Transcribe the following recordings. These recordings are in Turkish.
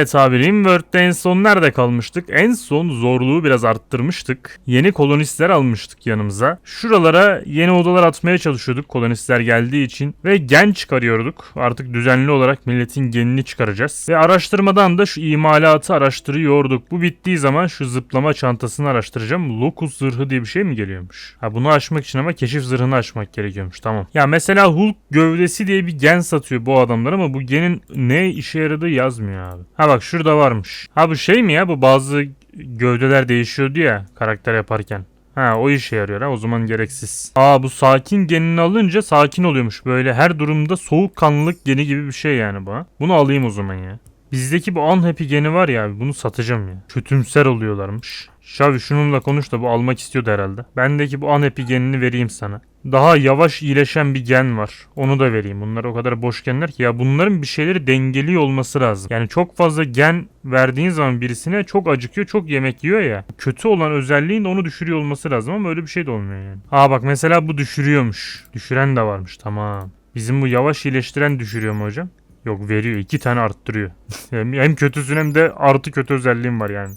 Evet abi Rimworld'de en son nerede kalmıştık? En son zorluğu biraz arttırmıştık. Yeni kolonistler almıştık yanımıza. Şuralara yeni odalar atmaya çalışıyorduk kolonistler geldiği için. Ve gen çıkarıyorduk. Artık düzenli olarak milletin genini çıkaracağız. Ve araştırmadan da şu imalatı araştırıyorduk. Bu bittiği zaman şu zıplama çantasını araştıracağım. Locus zırhı diye bir şey mi geliyormuş? Ha bunu açmak için ama keşif zırhını açmak gerekiyormuş. Tamam. Ya mesela Hulk gövdesi diye bir gen satıyor bu adamlar ama bu genin ne işe yaradığı yazmıyor abi. Ha bak şurada varmış. Ha bu şey mi ya bu bazı gövdeler değişiyordu ya karakter yaparken. Ha o işe yarıyor ha o zaman gereksiz. Aa bu sakin genini alınca sakin oluyormuş. Böyle her durumda soğukkanlılık geni gibi bir şey yani bu. Bunu alayım o zaman ya. Bizdeki bu unhappy geni var ya abi bunu satacağım ya. Kötümser oluyorlarmış. Şavi şununla konuş da bu almak istiyordu herhalde. Bendeki bu unhappy genini vereyim sana. Daha yavaş iyileşen bir gen var. Onu da vereyim. Bunlar o kadar boş genler ki ya bunların bir şeyleri dengeliyor olması lazım. Yani çok fazla gen verdiğin zaman birisine çok acıkıyor, çok yemek yiyor ya. Kötü olan özelliğin de onu düşürüyor olması lazım ama öyle bir şey de olmuyor yani. Aa bak mesela bu düşürüyormuş. Düşüren de varmış tamam. Bizim bu yavaş iyileştiren düşürüyor mu hocam? Yok veriyor. iki tane arttırıyor. hem kötüsün hem de artı kötü özelliğim var yani.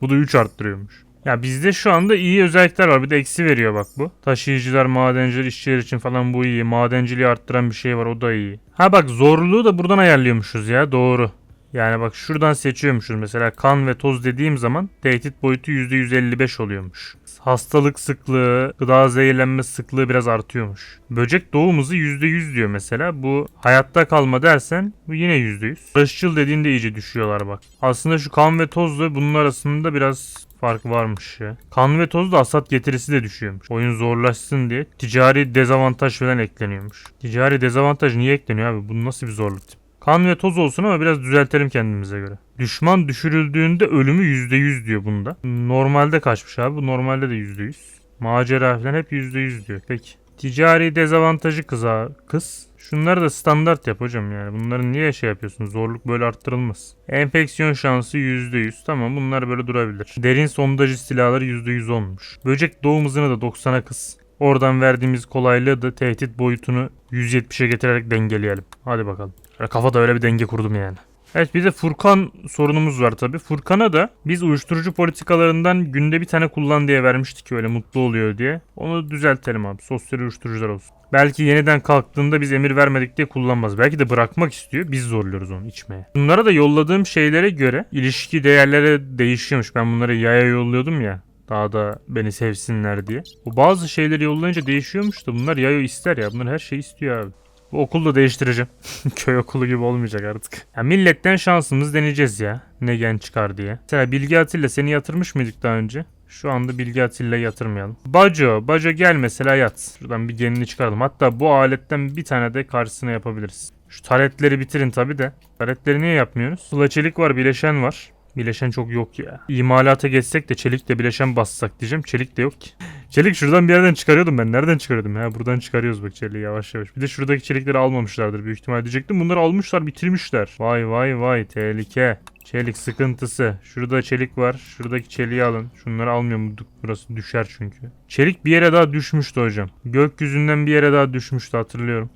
Bu da 3 arttırıyormuş. Ya bizde şu anda iyi özellikler var. Bir de eksi veriyor bak bu. Taşıyıcılar, madenciler, işçiler için falan bu iyi. Madenciliği arttıran bir şey var o da iyi. Ha bak zorluğu da buradan ayarlıyormuşuz ya doğru. Yani bak şuradan seçiyormuşuz. Mesela kan ve toz dediğim zaman tehdit boyutu %155 oluyormuş. Hastalık sıklığı, gıda zehirlenme sıklığı biraz artıyormuş. Böcek doğum hızı %100 diyor mesela. Bu hayatta kalma dersen bu yine %100. Barışçıl dediğinde iyice düşüyorlar bak. Aslında şu kan ve tozla bunun arasında biraz fark varmış ya. Kan ve toz da hasat getirisi de düşüyormuş. Oyun zorlaşsın diye ticari dezavantaj falan ekleniyormuş. Ticari dezavantaj niye ekleniyor abi? Bu nasıl bir zorluk tip? Kan ve toz olsun ama biraz düzeltelim kendimize göre. Düşman düşürüldüğünde ölümü %100 diyor bunda. Normalde kaçmış abi? Bu normalde de %100. Macera falan hep %100 diyor. Peki. Ticari dezavantajı kıza kız. Şunları da standart yap hocam yani. Bunları niye şey yapıyorsun? Zorluk böyle arttırılmaz. Enfeksiyon şansı %100. Tamam bunlar böyle durabilir. Derin sondaj istilaları %100 olmuş. Böcek doğum hızını da 90'a kız. Oradan verdiğimiz kolaylığı da tehdit boyutunu 170'e getirerek dengeleyelim. Hadi bakalım. Kafada öyle bir denge kurdum yani. Evet bir de Furkan sorunumuz var tabi. Furkan'a da biz uyuşturucu politikalarından günde bir tane kullan diye vermiştik öyle mutlu oluyor diye. Onu düzeltelim abi. Sosyal uyuşturucular olsun. Belki yeniden kalktığında biz emir vermedik diye kullanmaz. Belki de bırakmak istiyor. Biz zorluyoruz onu içmeye. Bunlara da yolladığım şeylere göre ilişki değerleri değişiyormuş. Ben bunları yaya yolluyordum ya. Daha da beni sevsinler diye. Bu bazı şeyleri yollayınca değişiyormuş da bunlar yayo ister ya. Bunlar her şeyi istiyor abi. Bu okulu da değiştireceğim. Köy okulu gibi olmayacak artık. Ya milletten şansımız deneyeceğiz ya. Ne gen çıkar diye. Mesela Bilgi Atilla seni yatırmış mıydık daha önce? Şu anda Bilgi Atilla'yı yatırmayalım. Baco. Baco gel mesela yat. Şuradan bir genini çıkaralım. Hatta bu aletten bir tane de karşısına yapabiliriz. Şu taretleri bitirin tabi de. Taretleri niye yapmıyoruz? Sula çelik var, bileşen var. Bileşen çok yok ya. İmalata geçsek de çelikle bileşen bassak diyeceğim. Çelik de yok ki. Çelik şuradan bir yerden çıkarıyordum ben. Nereden çıkarıyordum ya? Buradan çıkarıyoruz bak çeliği yavaş yavaş. Bir de şuradaki çelikleri almamışlardır büyük ihtimal diyecektim. Bunları almışlar bitirmişler. Vay vay vay tehlike. Çelik sıkıntısı. Şurada çelik var. Şuradaki çeliği alın. Şunları almıyorum. Burası düşer çünkü. Çelik bir yere daha düşmüştü hocam. Gökyüzünden bir yere daha düşmüştü hatırlıyorum.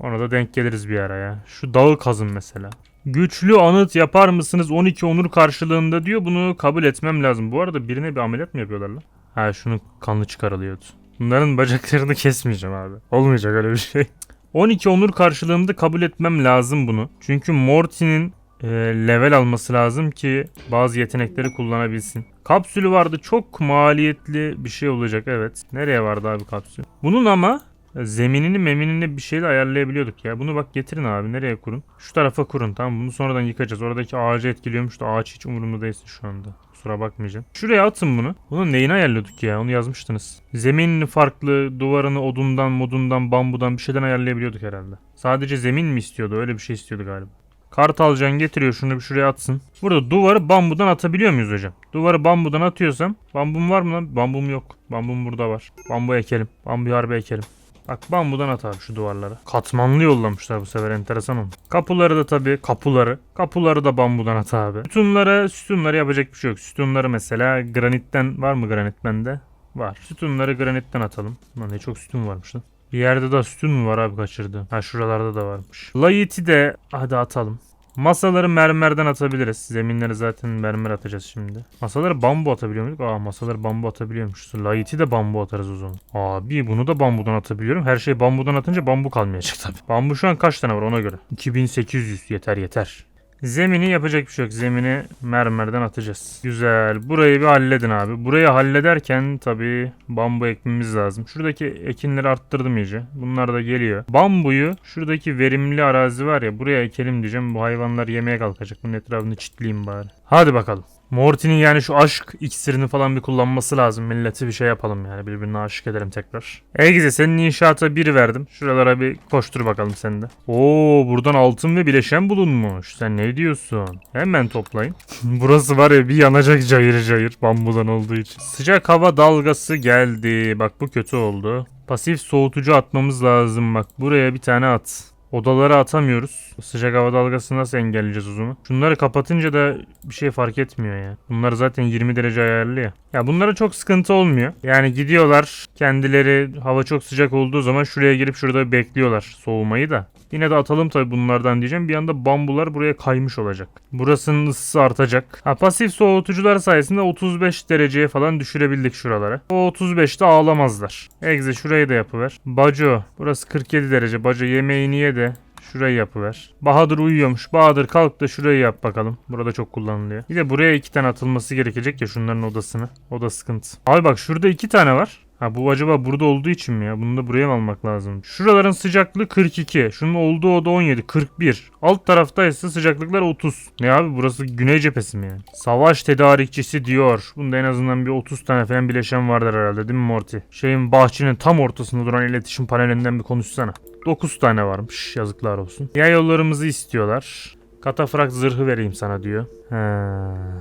Ona da denk geliriz bir ara ya. Şu dağı kazın mesela. Güçlü anıt yapar mısınız 12 onur karşılığında diyor. Bunu kabul etmem lazım. Bu arada birine bir ameliyat mı yapıyorlar lan? Ha şunu kanlı çıkarılıyordu. Bunların bacaklarını kesmeyeceğim abi. Olmayacak öyle bir şey. 12 onur karşılığında kabul etmem lazım bunu. Çünkü Morty'nin e, level alması lazım ki bazı yetenekleri kullanabilsin. Kapsülü vardı çok maliyetli bir şey olacak evet. Nereye vardı abi kapsül? Bunun ama zeminini meminini bir şeyle ayarlayabiliyorduk ya. Bunu bak getirin abi nereye kurun? Şu tarafa kurun tamam bunu sonradan yıkacağız. Oradaki ağacı etkiliyormuş da ağaç hiç umurumda değilsin şu anda. Kusura bakmayacağım. Şuraya atın bunu. Bunun neyini ayarlıyorduk ya onu yazmıştınız. Zeminini farklı, duvarını odundan, modundan, bambudan bir şeyden ayarlayabiliyorduk herhalde. Sadece zemin mi istiyordu? Öyle bir şey istiyordu galiba. Kartalcan getiriyor şunu bir şuraya atsın. Burada duvarı bambudan atabiliyor muyuz hocam? Duvarı bambudan atıyorsam bambum var mı lan? Bambum yok. Bambum burada var. Bambu ekelim. Bambu harbi ekelim. Bak bambudan at abi şu duvarlara. Katmanlı yollamışlar bu sefer enteresan oldu. Kapıları da tabii kapıları. Kapıları da bambudan at abi. Sütunlara sütunları yapacak bir şey yok. Sütunları mesela granitten var mı granit bende? Var. Sütunları granitten atalım. Lan ne çok sütun varmış lan. Bir yerde daha sütun mu var abi kaçırdı? Ha şuralarda da varmış. Layit'i de hadi atalım. Masaları mermerden atabiliriz. Zeminleri zaten mermer atacağız şimdi. Masaları bambu atabiliyor muyduk? Aa masaları bambu atabiliyormuş. Light'i de bambu atarız o zaman. Abi bunu da bambudan atabiliyorum. Her şey bambudan atınca bambu kalmayacak tabii. Bambu şu an kaç tane var ona göre. 2800 yeter yeter. Zemini yapacak bir şey yok. Zemini mermerden atacağız. Güzel. Burayı bir halledin abi. Burayı hallederken tabii bambu ekmemiz lazım. Şuradaki ekinleri arttırdım iyice. Bunlar da geliyor. Bambuyu şuradaki verimli arazi var ya buraya ekelim diyeceğim. Bu hayvanlar yemeye kalkacak. Bunun etrafını çitleyeyim bari. Hadi bakalım. Morty'nin yani şu aşk iksirini falan bir kullanması lazım. Milleti bir şey yapalım yani. Birbirine aşık edelim tekrar. Egze senin inşaata bir verdim. Şuralara bir koştur bakalım sen de. Oo buradan altın ve bileşen bulunmuş. Sen ne diyorsun? Hemen toplayın. Burası var ya bir yanacak cayır cayır bambudan olduğu için. Sıcak hava dalgası geldi. Bak bu kötü oldu. Pasif soğutucu atmamız lazım bak. Buraya bir tane at. Odalara atamıyoruz. Sıcak hava dalgasını nasıl engelleyeceğiz zaman? Şunları kapatınca da bir şey fark etmiyor ya. Bunlar zaten 20 derece ayarlı ya. Ya bunlara çok sıkıntı olmuyor. Yani gidiyorlar kendileri hava çok sıcak olduğu zaman şuraya girip şurada bekliyorlar soğumayı da. Yine de atalım tabii bunlardan diyeceğim. Bir anda bambular buraya kaymış olacak. Burasının ısısı artacak. Ha, pasif soğutucular sayesinde 35 dereceye falan düşürebildik şuralara. O 35'te ağlamazlar. Egze şurayı da yapıver. Baco burası 47 derece. Baco yemeğini ye de Şurayı yapıver. Bahadır uyuyormuş. Bahadır kalk da şurayı yap bakalım. Burada çok kullanılıyor. Bir de buraya iki tane atılması gerekecek ya şunların odasını. O da sıkıntı. Abi bak şurada iki tane var. Ha bu acaba burada olduğu için mi ya? Bunu da buraya mı almak lazım? Şuraların sıcaklığı 42. Şunun olduğu oda 17. 41. Alt tarafta ise sıcaklıklar 30. Ne abi burası güney cephesi mi yani? Savaş tedarikçisi diyor. Bunda en azından bir 30 tane falan bileşen vardır herhalde değil mi Morty? Şeyin bahçenin tam ortasında duran iletişim panelinden bir konuşsana. 9 tane varmış. Yazıklar olsun. Yay yollarımızı istiyorlar. Katafrak zırhı vereyim sana diyor. He.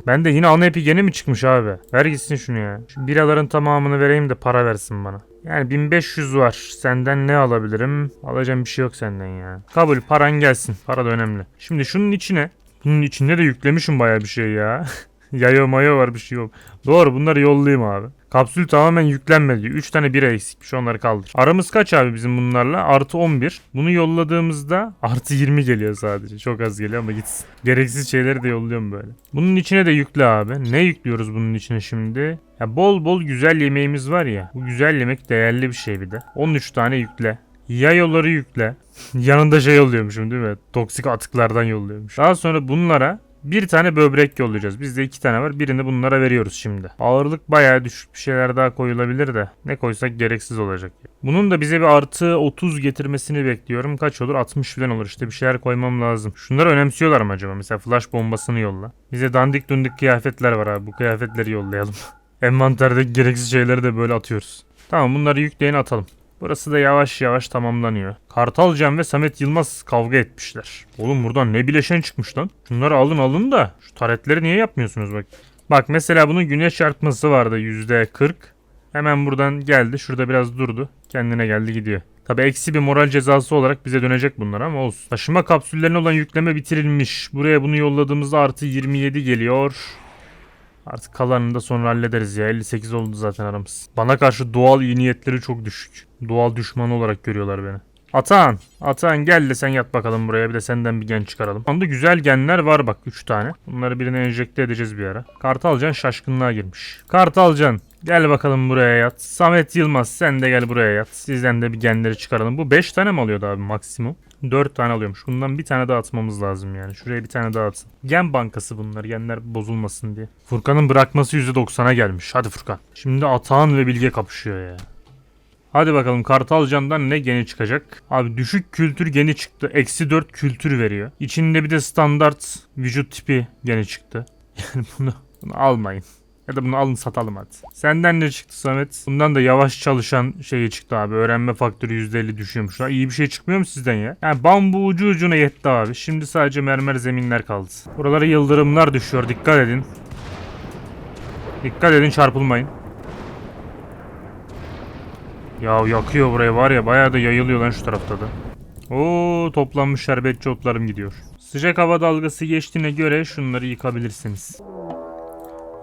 Ben de yine ana epigeni mi çıkmış abi? Ver gitsin şunu ya. Şu biraların tamamını vereyim de para versin bana. Yani 1500 var. Senden ne alabilirim? Alacağım bir şey yok senden ya. Kabul paran gelsin. Para da önemli. Şimdi şunun içine. Bunun içinde de yüklemişim baya bir şey ya. Yayo mayo var bir şey yok. Doğru bunları yollayayım abi. Kapsül tamamen yüklenmedi. 3 tane bira eksikmiş onları kaldır. Aramız kaç abi bizim bunlarla? Artı 11. Bunu yolladığımızda artı 20 geliyor sadece. Çok az geliyor ama gitsin. Gereksiz şeyleri de yolluyorum böyle. Bunun içine de yükle abi. Ne yüklüyoruz bunun içine şimdi? Ya bol bol güzel yemeğimiz var ya. Bu güzel yemek değerli bir şey bir de. 13 tane yükle. Yayoları yükle. Yanında şey yolluyormuşum değil mi? Toksik atıklardan yolluyormuş. Daha sonra bunlara bir tane böbrek yollayacağız. Bizde iki tane var. Birini bunlara veriyoruz şimdi. Ağırlık bayağı düşük bir şeyler daha koyulabilir de. Ne koysak gereksiz olacak. Bunun da bize bir artı 30 getirmesini bekliyorum. Kaç olur? 60 falan olur. İşte bir şeyler koymam lazım. Şunları önemsiyorlar mı acaba? Mesela flash bombasını yolla. Bize dandik dundik kıyafetler var abi. Bu kıyafetleri yollayalım. Envanterdeki gereksiz şeyleri de böyle atıyoruz. Tamam bunları yükleyin atalım. Burası da yavaş yavaş tamamlanıyor. Kartalcan ve Samet Yılmaz kavga etmişler. Oğlum buradan ne bileşen çıkmış lan. Şunları alın alın da şu taretleri niye yapmıyorsunuz bak. Bak mesela bunun güneş çarpması vardı %40. Hemen buradan geldi. Şurada biraz durdu. Kendine geldi gidiyor. Tabi eksi bir moral cezası olarak bize dönecek bunlar ama olsun. Taşıma kapsüllerine olan yükleme bitirilmiş. Buraya bunu yolladığımızda artı 27 geliyor. Artık kalanını da sonra hallederiz ya. 58 oldu zaten aramız. Bana karşı doğal iyi niyetleri çok düşük. Doğal düşman olarak görüyorlar beni. Atan, Atan gel de sen yat bakalım buraya bir de senden bir gen çıkaralım. Anda güzel genler var bak 3 tane. Bunları birine enjekte edeceğiz bir ara. Kartalcan şaşkınlığa girmiş. Kartalcan gel bakalım buraya yat. Samet Yılmaz sen de gel buraya yat. Sizden de bir genleri çıkaralım. Bu 5 tane mi alıyordu abi maksimum? 4 tane alıyormuş. Bundan bir tane daha atmamız lazım yani. Şuraya bir tane daha atın. Gen bankası bunlar. Genler bozulmasın diye. Furkan'ın bırakması %90'a gelmiş. Hadi Furkan. Şimdi Atahan ve Bilge kapışıyor ya. Hadi bakalım Kartalcan'dan ne geni çıkacak? Abi düşük kültür geni çıktı. Eksi 4 kültür veriyor. İçinde bir de standart vücut tipi geni çıktı. Yani bunu, bunu almayın. Ya da bunu alın satalım hadi. Senden ne çıktı Samet? Bundan da yavaş çalışan şeyi çıktı abi. Öğrenme faktörü %50 düşüyormuş. Ha, iyi bir şey çıkmıyor mu sizden ya? Yani bambu ucu ucuna yetti abi. Şimdi sadece mermer zeminler kaldı. Buralara yıldırımlar düşüyor. Dikkat edin. Dikkat edin çarpılmayın. Ya yakıyor burayı var ya bayağı da yayılıyor lan şu tarafta da. Oo toplanmış şerbetçi otlarım gidiyor. Sıcak hava dalgası geçtiğine göre şunları yıkabilirsiniz.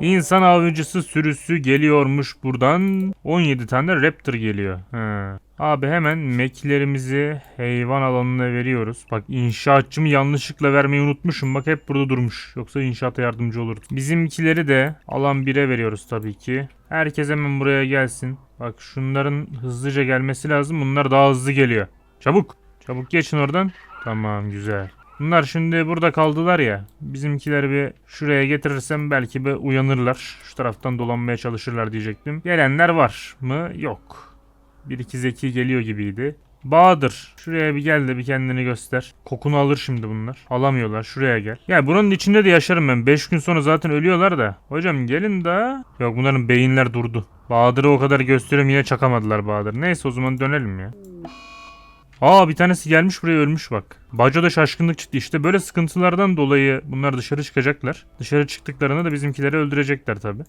İnsan avcısı sürüsü geliyormuş buradan. 17 tane raptor geliyor. He. Abi hemen meklerimizi hayvan alanına veriyoruz. Bak inşaatçımı yanlışlıkla vermeyi unutmuşum. Bak hep burada durmuş. Yoksa inşaata yardımcı olurdu. Bizimkileri de alan 1'e veriyoruz tabii ki. Herkes hemen buraya gelsin. Bak şunların hızlıca gelmesi lazım. Bunlar daha hızlı geliyor. Çabuk. Çabuk geçin oradan. Tamam güzel. Bunlar şimdi burada kaldılar ya. Bizimkileri bir şuraya getirirsem belki bir uyanırlar. Şu taraftan dolanmaya çalışırlar diyecektim. Gelenler var mı? Yok. Bir iki zeki geliyor gibiydi. Bahadır. Şuraya bir gel de bir kendini göster. Kokunu alır şimdi bunlar. Alamıyorlar. Şuraya gel. Ya buranın içinde de yaşarım ben. 5 gün sonra zaten ölüyorlar da. Hocam gelin da. Yok bunların beyinler durdu. Bahadır'ı o kadar gösteriyorum yine çakamadılar Bahadır. Neyse o zaman dönelim ya. Aa bir tanesi gelmiş buraya ölmüş bak. Baco'da şaşkınlık çıktı. İşte böyle sıkıntılardan dolayı bunlar dışarı çıkacaklar. Dışarı çıktıklarında da bizimkileri öldürecekler tabi.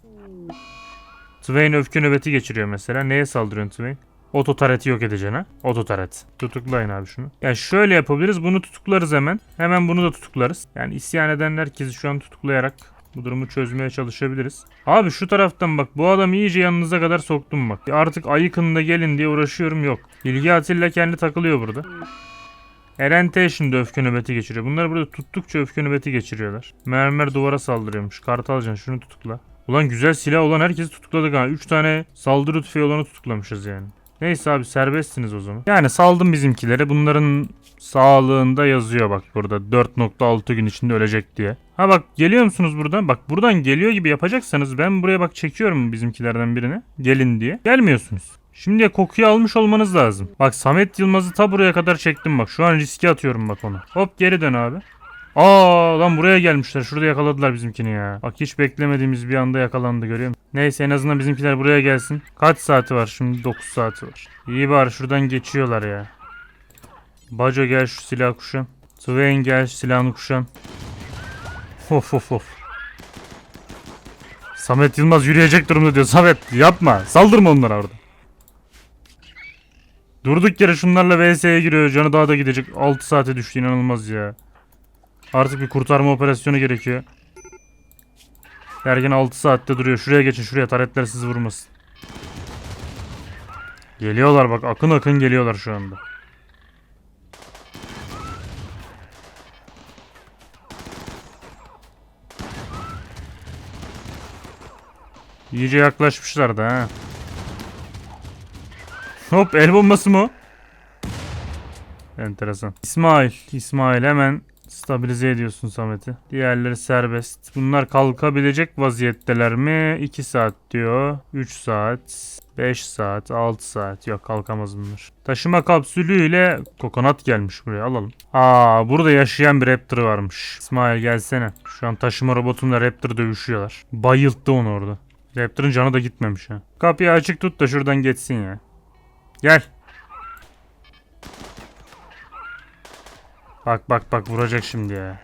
Twain öfke nöbeti geçiriyor mesela. Neye saldırıyorsun Twain? Oto tareti yok edeceksin ha. Oto taret. Tutuklayın abi şunu. Ya şöyle yapabiliriz. Bunu tutuklarız hemen. Hemen bunu da tutuklarız. Yani isyan eden herkesi şu an tutuklayarak bu durumu çözmeye çalışabiliriz. Abi şu taraftan bak bu adam iyice yanınıza kadar soktum bak. Artık ayıkın da gelin diye uğraşıyorum yok. İlgi Atilla kendi takılıyor burada. Eren T şimdi öfke nöbeti geçiriyor. Bunlar burada tuttukça öfke nöbeti geçiriyorlar. Mermer duvara saldırıyormuş. Kartalcan şunu tutukla. Ulan güzel silah olan herkesi tutukladık ha. 3 tane saldırı tüfeği olanı tutuklamışız yani. Neyse abi serbestsiniz o zaman. Yani saldım bizimkileri. Bunların sağlığında yazıyor bak burada 4.6 gün içinde ölecek diye. Ha bak geliyor musunuz buradan? Bak buradan geliyor gibi yapacaksanız ben buraya bak çekiyorum bizimkilerden birini. Gelin diye. Gelmiyorsunuz. Şimdiye kokuyu almış olmanız lazım. Bak Samet Yılmaz'ı ta buraya kadar çektim bak. Şu an riske atıyorum bak onu. Hop geri dön abi. Aa lan buraya gelmişler. Şurada yakaladılar bizimkini ya. Bak hiç beklemediğimiz bir anda yakalandı görüyor musun? Neyse en azından bizimkiler buraya gelsin. Kaç saati var şimdi? 9 saati var. İyi bari şuradan geçiyorlar ya. Baco gel şu silah kuşan. Swain gel şu silahını kuşan. Of of of. Samet Yılmaz yürüyecek durumda diyor. Samet yapma. Saldırma onlara orada. Durduk yere şunlarla VS'ye giriyor. Canı daha da gidecek. 6 saate düştü inanılmaz ya. Artık bir kurtarma operasyonu gerekiyor. Ergen 6 saatte duruyor. Şuraya geçin şuraya taretler sizi vurmasın. Geliyorlar bak akın akın geliyorlar şu anda. İyice yaklaşmışlar da ha. Hop el bombası mı? Enteresan. İsmail. İsmail hemen stabilize ediyorsun Samet'i. Diğerleri serbest. Bunlar kalkabilecek vaziyetteler mi? 2 saat diyor. 3 saat. 5 saat, 6 saat. Yok kalkamaz bunlar. Taşıma kapsülüyle kokonat gelmiş buraya alalım. Aa burada yaşayan bir Raptor varmış. İsmail gelsene. Şu an taşıma robotumla Raptor dövüşüyorlar. Bayılttı onu orada. Raptor'ın canı da gitmemiş ha. Kapıyı açık tut da şuradan geçsin ya. Gel. Bak bak bak vuracak şimdi ya.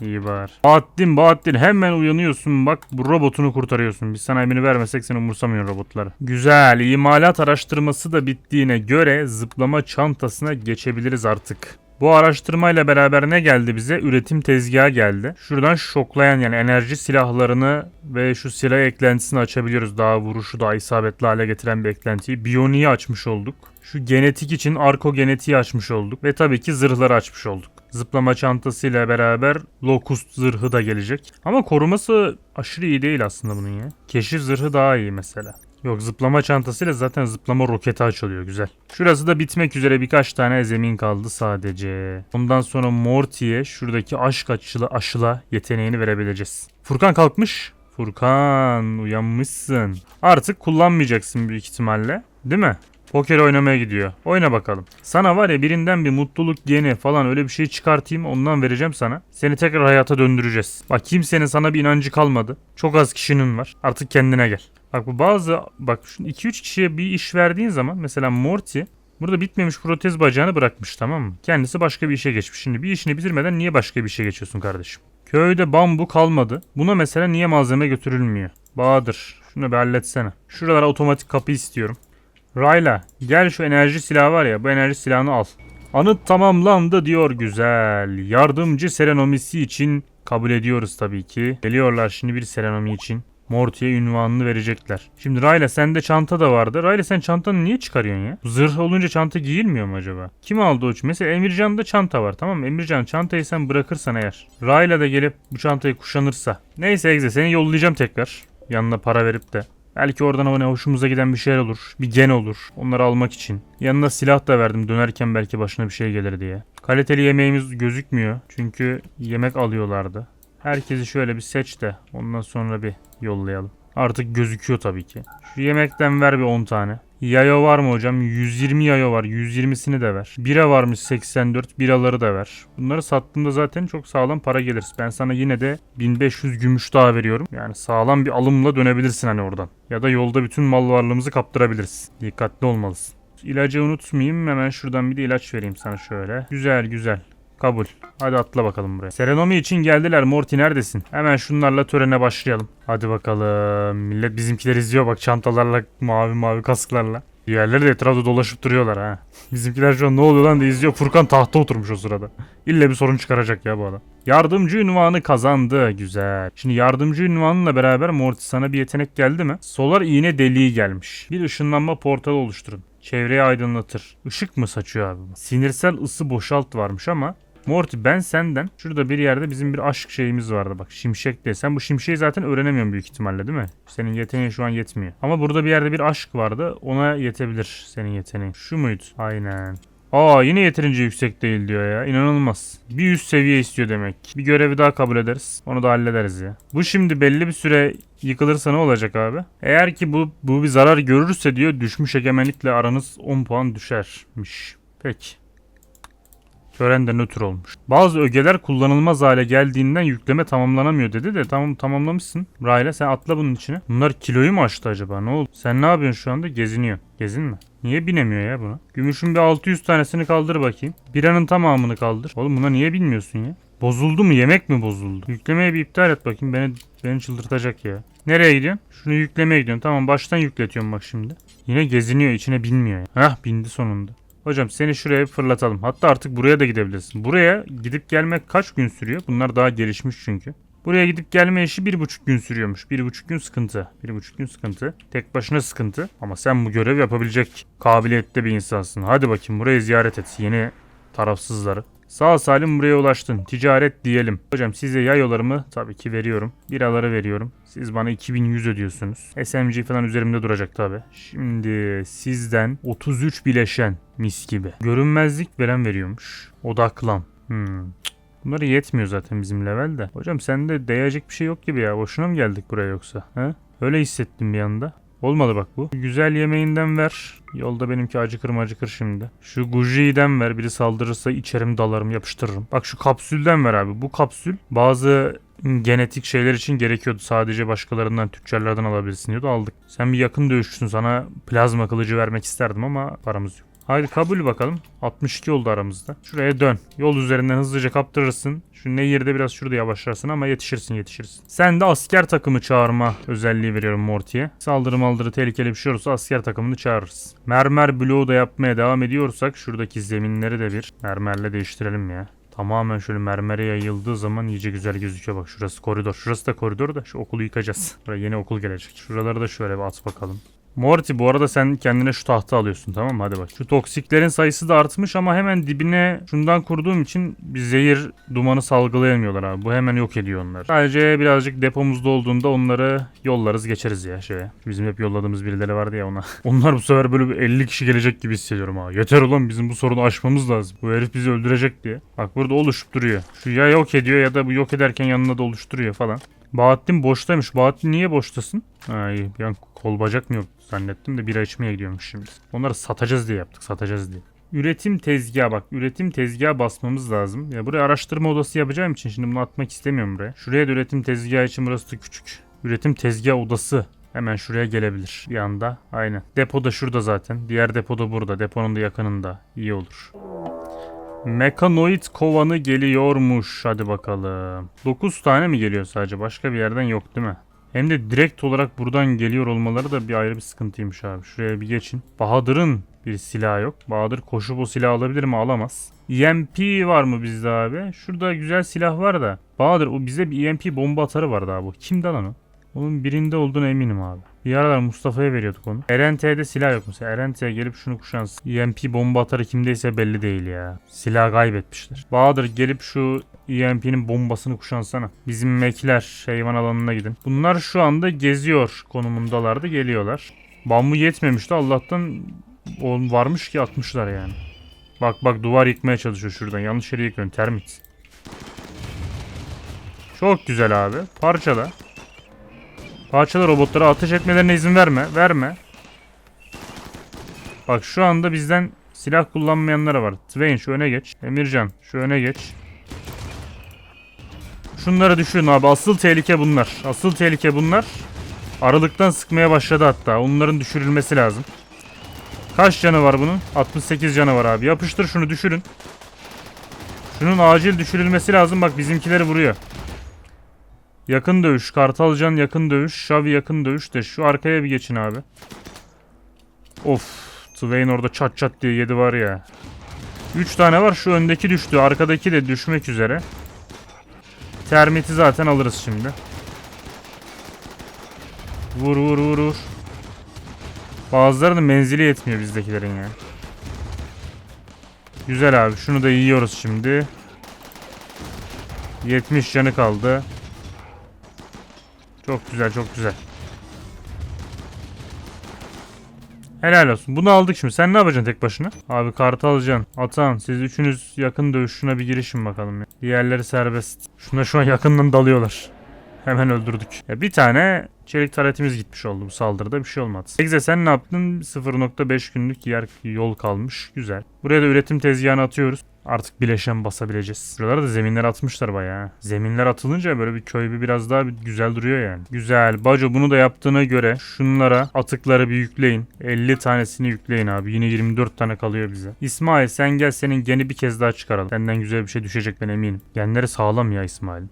İyi var. Bahattin Bahattin hemen uyanıyorsun bak bu robotunu kurtarıyorsun. Biz sana emini vermesek seni umursamıyor robotları. Güzel imalat araştırması da bittiğine göre zıplama çantasına geçebiliriz artık. Bu araştırmayla beraber ne geldi bize? Üretim tezgahı geldi. Şuradan şoklayan yani enerji silahlarını ve şu silah eklentisini açabiliyoruz. Daha vuruşu daha isabetli hale getiren bir eklentiyi. Biyoniği açmış olduk. Şu genetik için arko genetiği açmış olduk. Ve tabii ki zırhları açmış olduk. Zıplama çantasıyla beraber Locust zırhı da gelecek. Ama koruması aşırı iyi değil aslında bunun ya. Keşif zırhı daha iyi mesela. Yok zıplama çantasıyla zaten zıplama roketi açılıyor güzel. Şurası da bitmek üzere birkaç tane zemin kaldı sadece. Ondan sonra Morty'ye şuradaki aşk aşıla, aşıla yeteneğini verebileceğiz. Furkan kalkmış. Furkan uyanmışsın. Artık kullanmayacaksın büyük ihtimalle. Değil mi? Poker oynamaya gidiyor. Oyna bakalım. Sana var ya birinden bir mutluluk geni falan öyle bir şey çıkartayım ondan vereceğim sana. Seni tekrar hayata döndüreceğiz. Bak kimsenin sana bir inancı kalmadı. Çok az kişinin var. Artık kendine gel. Bak bu bazı bak şu 2-3 kişiye bir iş verdiğin zaman mesela Morty Burada bitmemiş protez bacağını bırakmış tamam mı? Kendisi başka bir işe geçmiş. Şimdi bir işini bitirmeden niye başka bir işe geçiyorsun kardeşim? Köyde bambu kalmadı. Buna mesela niye malzeme götürülmüyor? Bahadır. Şunu bir halletsene. Şuralara otomatik kapı istiyorum. Rayla gel şu enerji silahı var ya bu enerji silahını al. Anıt tamamlandı diyor güzel. Yardımcı serenomisi için kabul ediyoruz tabii ki. Geliyorlar şimdi bir serenomi için. Morty'ye ünvanını verecekler. Şimdi Rayla sende çanta da vardı. Rayla sen çantanı niye çıkarıyorsun ya? Zırh olunca çanta giyilmiyor mu acaba? Kim aldı o? Mesela Emircan'da çanta var tamam mı? Emircan çantayı sen bırakırsan eğer. Rayla da gelip bu çantayı kuşanırsa. Neyse Egze seni yollayacağım tekrar. Yanına para verip de. Belki oradan ne hoşumuza giden bir şeyler olur. Bir gen olur. Onları almak için. Yanına silah da verdim dönerken belki başına bir şey gelir diye. Kaliteli yemeğimiz gözükmüyor. Çünkü yemek alıyorlardı. Herkesi şöyle bir seç de ondan sonra bir yollayalım. Artık gözüküyor tabii ki. Şu yemekten ver bir 10 tane. Yayo var mı hocam? 120 yayo var. 120'sini de ver. Bira varmış 84. Biraları da ver. Bunları sattığımda zaten çok sağlam para gelir. Ben sana yine de 1500 gümüş daha veriyorum. Yani sağlam bir alımla dönebilirsin hani oradan. Ya da yolda bütün mal varlığımızı kaptırabiliriz. Dikkatli olmalısın. İlacı unutmayayım. Hemen şuradan bir de ilaç vereyim sana şöyle. Güzel güzel. Kabul. Hadi atla bakalım buraya. Serenomi için geldiler. Morty neredesin? Hemen şunlarla törene başlayalım. Hadi bakalım. Millet bizimkiler izliyor bak çantalarla mavi mavi kasklarla. Diğerleri de etrafta dolaşıp duruyorlar ha. Bizimkiler şu an ne oluyor lan diye izliyor. Furkan tahta oturmuş o sırada. İlle bir sorun çıkaracak ya bu adam. Yardımcı ünvanı kazandı. Güzel. Şimdi yardımcı ünvanıyla beraber Morty sana bir yetenek geldi mi? Solar iğne deliği gelmiş. Bir ışınlanma portalı oluşturun. Çevreyi aydınlatır. Işık mı saçıyor abi? Sinirsel ısı boşalt varmış ama Morty ben senden şurada bir yerde bizim bir aşk şeyimiz vardı bak şimşek diye. Sen bu şimşeği zaten öğrenemiyorsun büyük ihtimalle değil mi? Senin yeteneğin şu an yetmiyor. Ama burada bir yerde bir aşk vardı ona yetebilir senin yeteneğin. Şu muydu? Aynen. Aa yine yeterince yüksek değil diyor ya. İnanılmaz. Bir üst seviye istiyor demek. Bir görevi daha kabul ederiz. Onu da hallederiz ya. Bu şimdi belli bir süre yıkılırsa ne olacak abi? Eğer ki bu bu bir zarar görürse diyor düşmüş egemenlikle aranız 10 puan düşermiş. Peki. Tören de nötr olmuş. Bazı ögeler kullanılmaz hale geldiğinden yükleme tamamlanamıyor dedi de tamam tamamlamışsın. Rayla sen atla bunun içine. Bunlar kiloyu mu aştı acaba ne oldu? Sen ne yapıyorsun şu anda? Geziniyor. Gezinme. Niye binemiyor ya buna? Gümüşün bir 600 tanesini kaldır bakayım. Biranın tamamını kaldır. Oğlum buna niye bilmiyorsun ya? Bozuldu mu? Yemek mi bozuldu? Yüklemeyi bir iptal et bakayım. Beni, beni çıldırtacak ya. Nereye gidiyorsun? Şunu yüklemeye gidiyorsun. Tamam baştan yükletiyorum bak şimdi. Yine geziniyor. içine binmiyor ya. Hah bindi sonunda. Hocam seni şuraya bir fırlatalım. Hatta artık buraya da gidebilirsin. Buraya gidip gelmek kaç gün sürüyor? Bunlar daha gelişmiş çünkü. Buraya gidip gelme işi bir buçuk gün sürüyormuş. Bir buçuk gün sıkıntı. Bir buçuk gün sıkıntı. Tek başına sıkıntı. Ama sen bu görevi yapabilecek kabiliyette bir insansın. Hadi bakayım burayı ziyaret et. Yeni tarafsızları. Sağ salim buraya ulaştın. Ticaret diyelim. Hocam size yayolarımı tabii ki veriyorum. Biraları veriyorum. Siz bana 2100 ödüyorsunuz. SMG falan üzerimde duracak tabii. Şimdi sizden 33 bileşen mis gibi. Görünmezlik veren veriyormuş. Odaklan. Hmm. Bunları yetmiyor zaten bizim levelde. Hocam sende değecek bir şey yok gibi ya. Boşuna mı geldik buraya yoksa? He? Öyle hissettim bir anda. Olmadı bak bu. Güzel yemeğinden ver. Yolda benimki acıkır mı acıkır şimdi. Şu Guji'den ver. Biri saldırırsa içerim dalarım yapıştırırım. Bak şu kapsülden ver abi. Bu kapsül bazı genetik şeyler için gerekiyordu. Sadece başkalarından, tüccarlardan alabilirsin diyordu. Aldık. Sen bir yakın dövüşçüsün. Sana plazma kılıcı vermek isterdim ama paramız yok. Haydi kabul bakalım. 62 oldu aramızda. Şuraya dön. Yol üzerinden hızlıca kaptırırsın. Şu nehirde biraz şurada yavaşlarsın ama yetişirsin yetişirsin. Sen de asker takımı çağırma özelliği veriyorum Morty'ye. Saldırı maldırı tehlikeli bir şey olursa asker takımını çağırırız. Mermer bloğu da yapmaya devam ediyorsak şuradaki zeminleri de bir mermerle değiştirelim ya. Tamamen şöyle mermere yayıldığı zaman iyice güzel gözüküyor. Bak şurası koridor. Şurası da koridor da şu okulu yıkacağız. Buraya yeni okul gelecek. Şuraları da şöyle bir at bakalım. Morty bu arada sen kendine şu tahta alıyorsun tamam mı? Hadi bak. Şu toksiklerin sayısı da artmış ama hemen dibine şundan kurduğum için bir zehir dumanı salgılayamıyorlar abi. Bu hemen yok ediyor onları. Sadece birazcık depomuzda olduğunda onları yollarız geçeriz ya şeye. Bizim hep yolladığımız birileri vardı ya ona. Onlar bu sefer böyle bir 50 kişi gelecek gibi hissediyorum ha. Yeter ulan bizim bu sorunu aşmamız lazım. Bu herif bizi öldürecek diye. Bak burada oluşup duruyor. Şu ya yok ediyor ya da bu yok ederken yanına da oluşturuyor falan. Bahattin boştaymış. Bahattin niye boştasın? Bir an kol bacak mı yok zannettim de bira içmeye gidiyormuş şimdi. Onları satacağız diye yaptık. Satacağız diye. Üretim tezgahı bak. Üretim tezgahı basmamız lazım. Ya buraya araştırma odası yapacağım için şimdi bunu atmak istemiyorum buraya. Şuraya da üretim tezgahı için burası da küçük. Üretim tezgahı odası. Hemen şuraya gelebilir bir anda. Aynen. Depo da şurada zaten. Diğer depo da burada. Deponun da yakınında. İyi olur. Mekanoid kovanı geliyormuş. Hadi bakalım. 9 tane mi geliyor sadece? Başka bir yerden yok değil mi? Hem de direkt olarak buradan geliyor olmaları da bir ayrı bir sıkıntıymış abi. Şuraya bir geçin. Bahadır'ın bir silahı yok. Bahadır koşup o silahı alabilir mi? Alamaz. EMP var mı bizde abi? Şurada güzel silah var da. Bahadır o bize bir EMP bomba atarı vardı abi. Kimden lan o? Onun birinde olduğuna eminim abi. Bir aralar Mustafa'ya veriyorduk onu. RNT'de silah yok mesela. RNT'ye gelip şunu kuşansın. EMP bomba atarı kimdeyse belli değil ya. Silah kaybetmişler. Bahadır gelip şu EMP'nin bombasını kuşansana. Bizim mekler hayvan alanına gidin. Bunlar şu anda geziyor konumundalardı geliyorlar. Bambu yetmemişti Allah'tan varmış ki atmışlar yani. Bak bak duvar yıkmaya çalışıyor şuradan. Yanlış yere yıkıyorsun termit. Çok güzel abi. Parçala. Parçala robotlara ateş etmelerine izin verme. Verme. Bak şu anda bizden silah kullanmayanlara var. Twain şu öne geç. Emircan şu öne geç. Şunları düşün abi. Asıl tehlike bunlar. Asıl tehlike bunlar. Aralıktan sıkmaya başladı hatta. Onların düşürülmesi lazım. Kaç canı var bunun? 68 canı var abi. Yapıştır şunu düşürün. Şunun acil düşürülmesi lazım. Bak bizimkileri vuruyor. Yakın dövüş. Kartalcan yakın dövüş. Şavi yakın dövüş de şu arkaya bir geçin abi. Of. Twain orada çat çat diye yedi var ya. 3 tane var. Şu öndeki düştü. Arkadaki de düşmek üzere. Termiti zaten alırız şimdi. Vur vur vur vur. Bazılarının menzili yetmiyor bizdekilerin ya. Güzel abi. Şunu da yiyoruz şimdi. 70 canı kaldı. Çok güzel çok güzel. Helal olsun. Bunu aldık şimdi. Sen ne yapacaksın tek başına? Abi kartı alacaksın. Atan siz üçünüz yakın dövüşüne bir girişin bakalım ya. Diğerleri serbest. Şuna şu an yakından dalıyorlar. Hemen öldürdük. Ya bir tane çelik taretimiz gitmiş oldu bu saldırıda. Bir şey olmadı. Egze sen ne yaptın? 0.5 günlük yer yol kalmış. Güzel. Buraya da üretim tezgahını atıyoruz. Artık bileşen basabileceğiz. Buralara da zeminler atmışlar bayağı. Zeminler atılınca böyle bir köy bir biraz daha bir güzel duruyor yani. Güzel. Baco bunu da yaptığına göre şunlara atıkları bir yükleyin. 50 tanesini yükleyin abi. Yine 24 tane kalıyor bize. İsmail sen gel senin geni bir kez daha çıkaralım. Senden güzel bir şey düşecek ben eminim. Genleri sağlam ya İsmail.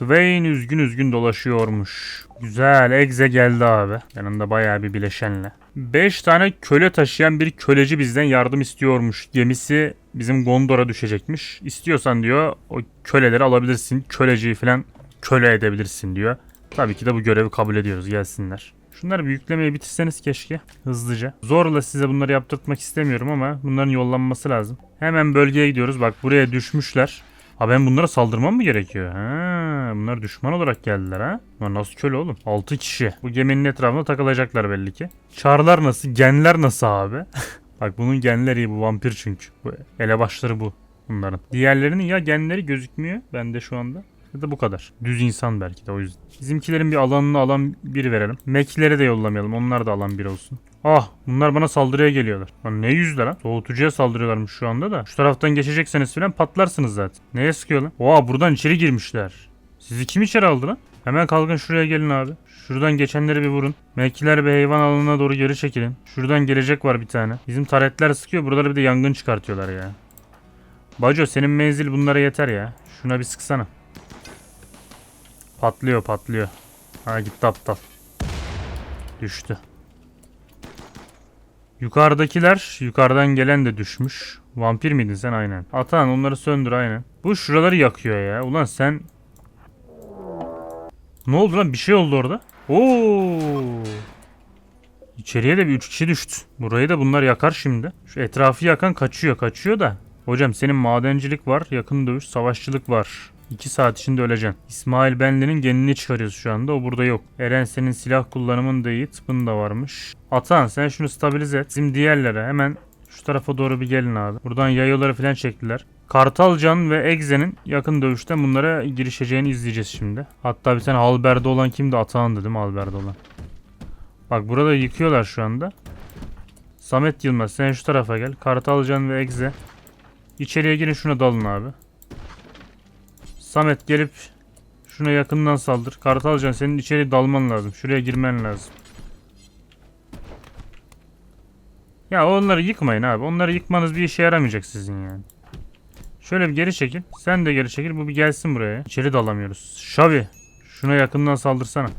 Twain üzgün üzgün dolaşıyormuş. Güzel egze geldi abi. Yanında bayağı bir bileşenle. 5 tane köle taşıyan bir köleci bizden yardım istiyormuş. Gemisi bizim Gondor'a düşecekmiş. İstiyorsan diyor o köleleri alabilirsin. Köleciyi falan köle edebilirsin diyor. Tabii ki de bu görevi kabul ediyoruz gelsinler. Şunları bir yüklemeyi bitirseniz keşke hızlıca. Zorla size bunları yaptırtmak istemiyorum ama bunların yollanması lazım. Hemen bölgeye gidiyoruz. Bak buraya düşmüşler. Ha ben bunlara saldırmam mı gerekiyor? Ha, bunlar düşman olarak geldiler ha. Bunlar nasıl köle oğlum? 6 kişi. Bu geminin etrafında takılacaklar belli ki. Çarlar nasıl? Genler nasıl abi? Bak bunun genleri iyi bu vampir çünkü. Bu elebaşları bu bunların. Diğerlerinin ya genleri gözükmüyor bende şu anda. Ya da bu kadar. Düz insan belki de o yüzden. Bizimkilerin bir alanını alan biri verelim. Mekilere de yollamayalım. Onlar da alan biri olsun. Ah bunlar bana saldırıya geliyorlar. Lan ne yüzle lan? Soğutucuya saldırıyorlarmış şu anda da. Şu taraftan geçecekseniz falan patlarsınız zaten. Neye sıkıyor lan? Oha buradan içeri girmişler. Sizi kim içeri aldı lan? Hemen kalkın şuraya gelin abi. Şuradan geçenleri bir vurun. Mekkiler bir hayvan alanına doğru geri çekilin. Şuradan gelecek var bir tane. Bizim taretler sıkıyor. Buraları bir de yangın çıkartıyorlar ya. Baco senin menzil bunlara yeter ya. Şuna bir sıksana. Patlıyor patlıyor. Ha gitti aptal. Düştü. Yukarıdakiler, yukarıdan gelen de düşmüş. Vampir miydin sen aynen. Atan onları söndür aynen. Bu şuraları yakıyor ya. Ulan sen... Ne oldu lan? Bir şey oldu orada. Oo. İçeriye de bir 3 kişi düştü. Burayı da bunlar yakar şimdi. Şu etrafı yakan kaçıyor kaçıyor da. Hocam senin madencilik var, yakın dövüş, savaşçılık var. 2 saat içinde öleceksin. İsmail Benli'nin genini çıkarıyoruz şu anda. O burada yok. Eren senin silah kullanımın da iyi. Tıpın da varmış. Atan sen şunu stabilize et. Bizim diğerlere hemen şu tarafa doğru bir gelin abi. Buradan yayoları falan çektiler. Kartalcan ve Egze'nin yakın dövüşten bunlara girişeceğini izleyeceğiz şimdi. Hatta bir tane Halber'de olan kimdi? Atahan'dı değil mi Halber'de olan? Bak burada yıkıyorlar şu anda. Samet Yılmaz sen şu tarafa gel. Kartalcan ve Egze. İçeriye girin şuna dalın abi. Samet gelip şuna yakından saldır. Kartalcan senin içeri dalman lazım. Şuraya girmen lazım. Ya onları yıkmayın abi. Onları yıkmanız bir işe yaramayacak sizin yani. Şöyle bir geri çekil. Sen de geri çekil. Bu bir gelsin buraya. İçeri dalamıyoruz. Şavi. Şuna yakından saldırsana.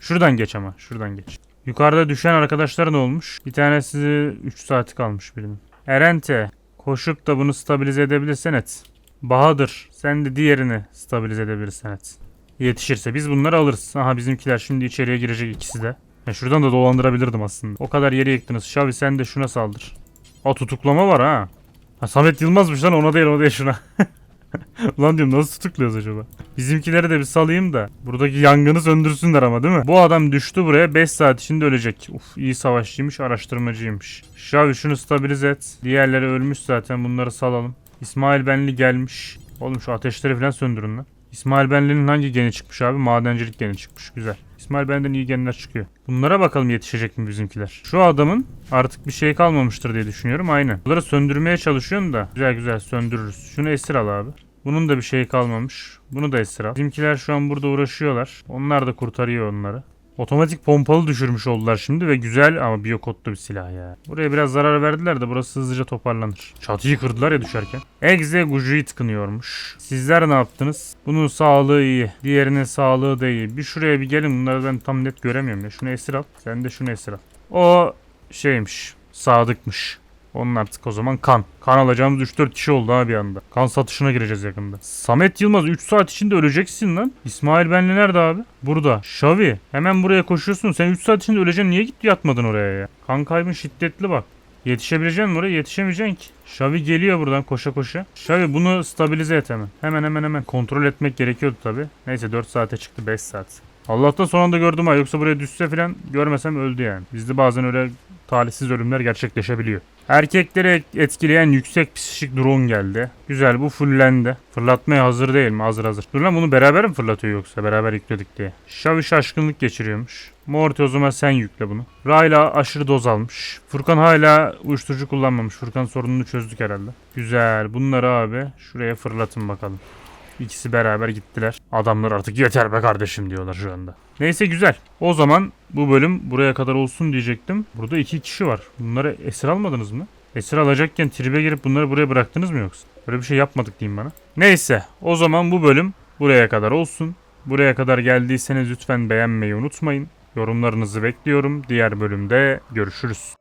Şuradan geç ama. Şuradan geç. Yukarıda düşen arkadaşlar ne olmuş? Bir tanesi 3 saati kalmış birinin. Erente. Koşup da bunu stabilize edebilirsen et. Bahadır sen de diğerini stabilize edebilirsen et. Yetişirse biz bunları alırız. Aha bizimkiler şimdi içeriye girecek ikisi de. Ya şuradan da dolandırabilirdim aslında. O kadar yeri yıktınız. Şavi sen de şuna saldır. Aa tutuklama var ha. Ha Samet Yılmaz'mış lan ona değil ona değil şuna. Ulan diyorum nasıl tutukluyoruz acaba? Bizimkileri de bir salayım da buradaki yangını söndürsünler ama değil mi? Bu adam düştü buraya 5 saat içinde ölecek. Uf iyi savaşçıymış araştırmacıymış. Şavi şunu stabilize et. Diğerleri ölmüş zaten bunları salalım. İsmail Benli gelmiş. Oğlum şu ateşleri falan söndürün lan. İsmail Benli'nin hangi geni çıkmış abi? Madencilik geni çıkmış. Güzel. İsmail Benli'den iyi genler çıkıyor. Bunlara bakalım yetişecek mi bizimkiler. Şu adamın artık bir şey kalmamıştır diye düşünüyorum. Aynen. Bunları söndürmeye çalışıyorum da. Güzel güzel söndürürüz. Şunu esir al abi. Bunun da bir şey kalmamış. Bunu da esir al. Bizimkiler şu an burada uğraşıyorlar. Onlar da kurtarıyor onları. Otomatik pompalı düşürmüş oldular şimdi ve güzel ama biyokodlu bir silah ya. Buraya biraz zarar verdiler de burası hızlıca toparlanır. Çatıyı kırdılar ya düşerken. Egze Guju'yu tıkınıyormuş. Sizler ne yaptınız? Bunun sağlığı iyi. Diğerinin sağlığı da iyi. Bir şuraya bir gelin bunları ben tam net göremiyorum ya. Şunu esir al. Sen de şunu esir al. O şeymiş. Sadıkmış. Onun artık o zaman kan. Kan alacağımız 3-4 kişi oldu ha bir anda. Kan satışına gireceğiz yakında. Samet Yılmaz 3 saat içinde öleceksin lan. İsmail Benli nerede abi? Burada. Şavi hemen buraya koşuyorsun. Sen 3 saat içinde öleceksin. Niye gitti yatmadın oraya ya? Kan kaybın şiddetli bak. Yetişebileceksin mi oraya? Yetişemeyeceksin ki. Şavi geliyor buradan koşa koşa. Şavi bunu stabilize et hemen. Hemen hemen hemen. Kontrol etmek gerekiyordu tabi. Neyse 4 saate çıktı 5 saat. Allah'tan son anda gördüm ha. Yoksa buraya düşse falan görmesem öldü yani. Bizde bazen öyle talihsiz ölümler gerçekleşebiliyor. Erkekleri etkileyen yüksek psikik drone geldi. Güzel bu fullendi. Fırlatmaya hazır değil mi? Hazır hazır. Dur lan bunu beraber mi fırlatıyor yoksa? Beraber yükledik diye. Şavi şaşkınlık geçiriyormuş. Morty o sen yükle bunu. Rayla aşırı doz almış. Furkan hala uyuşturucu kullanmamış. Furkan sorununu çözdük herhalde. Güzel. Bunları abi şuraya fırlatın bakalım. İkisi beraber gittiler. Adamlar artık yeter be kardeşim diyorlar şu anda. Neyse güzel. O zaman bu bölüm buraya kadar olsun diyecektim. Burada iki kişi var. Bunları esir almadınız mı? Esir alacakken tribe girip bunları buraya bıraktınız mı yoksa? Böyle bir şey yapmadık diyeyim bana. Neyse o zaman bu bölüm buraya kadar olsun. Buraya kadar geldiyseniz lütfen beğenmeyi unutmayın. Yorumlarınızı bekliyorum. Diğer bölümde görüşürüz.